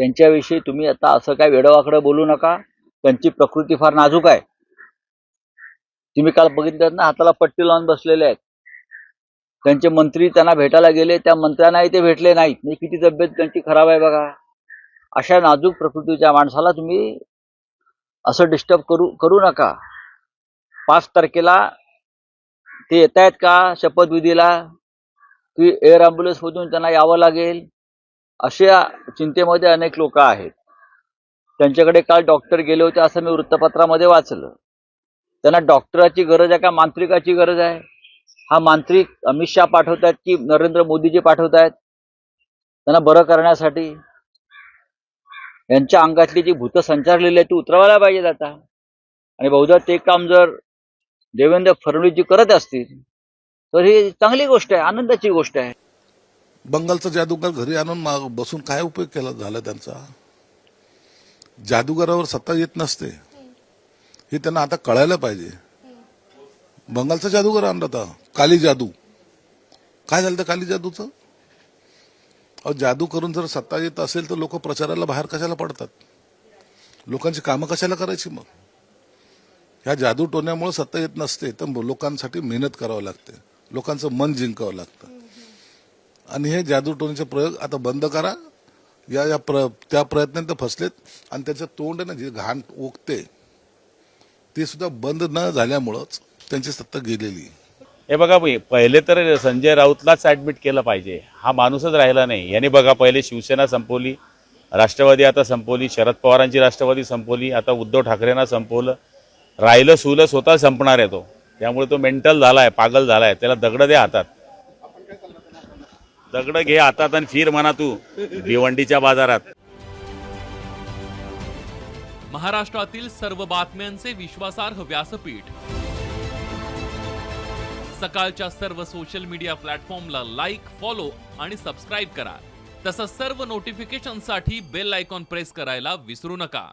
त्यांच्याविषयी तुम्ही आता असं काय वेडवाकडं बोलू नका. त्यांची प्रकृती फार नाजूक आहे. तुम्ही काल बघितलं ना हाताला पट्टी लावून बसलेले आहेत. त्यांचे मंत्री त्यांना भेटायला गेले त्या मंत्र्यांनाही ते भेटले नाहीत. मी किती तब्येत त्यांची खराब आहे बघा. अशा नाजूक प्रकृतीच्या माणसाला तुम्ही असं डिस्टर्ब करू करू नका. पाच तारखेला ते येत आहेत का? शपथविधीला? की एअर ॲम्ब्युलन्समधून त्यांना यावं लागेल? अशा चिंतेमध्ये अनेक लोक आहेत. त्यांच्याकडे काल डॉक्टर गेले होते असं मी वृत्तपत्रामध्ये वाचलं. त्यांना डॉक्टराची गरज आहे का मांत्रिकाची गरज आहे? हा मांत्रिक अमित शहा पाठवत आहेत की नरेंद्र मोदीजी पाठवत आहेत त्यांना बरं करण्यासाठी? यांच्या अंगातली जी भूत संचारलेली आहे ती उतरवायला पाहिजेत आता. आणि बहुधा ते काम जर देवेंद्र फडणवीसजी करत असतील तर ही चांगली गोष्ट आहे आनंदाची गोष्ट आहे. बंगालचा जादूगार घरी आणून बसून काय उपयोग केला झाला त्यांचा? जादूगारावर सत्ता येत नसते. हे त्यांना आता कळायला पाहिजे. बंगालचा जादूगार आणला होता काली जादू. काय झालं तर काली जादूचं? अहो जादू करून जर सत्ता येत असेल तर लोक प्रचाराला बाहेर कशाला पडतात? लोकांची कामं कशाला करायची मग? ह्या जादू टोण्यामुळे सत्ता येत नसते तर लोकांसाठी मेहनत करावं लागते. लोकांचं मन जिंकावं लागतं. आणि हे जादू टोणीचे प्रयोग आता बंद करा. या या प्र त्या प्रयत्नात ते फसलेत आणि त्याचं तोंड आहे ना जे घाण ओकते ते सुद्धा बंद न झाल्यामुळंच त्यांची सत्ता गेलेली. हे बघा पहिले तर संजय राऊतलाच ऍडमिट केलं पाहिजे. हा माणूसच राहिला नाही. याने बघा पहिले शिवसेना संपवली राष्ट्रवादी आता संपवली शरद पवारांची राष्ट्रवादी संपवली आता उद्धव ठाकरेंना संपवलं. राहिलं सुलं स्वतः संपणार आहे तो. त्यामुळे तो मेंटल झाला आहे पागल झाला आहे त्याला दगडं द्या हातात. दगड घे हातात आणि फिर म्हणा तू. भिवंडीच्या बाजारात. महाराष्ट्रातील सर्व बातम्यांचे विश्वासार्ह व्यासपीठ. सकाळच्या सर्व सोशल मीडिया प्लॅटफॉर्मला लाईक फॉलो आणि सबस्क्राईब करा. तसंच सर्व नोटिफिकेशनसाठी बेल आयकॉन प्रेस करायला विसरू नका.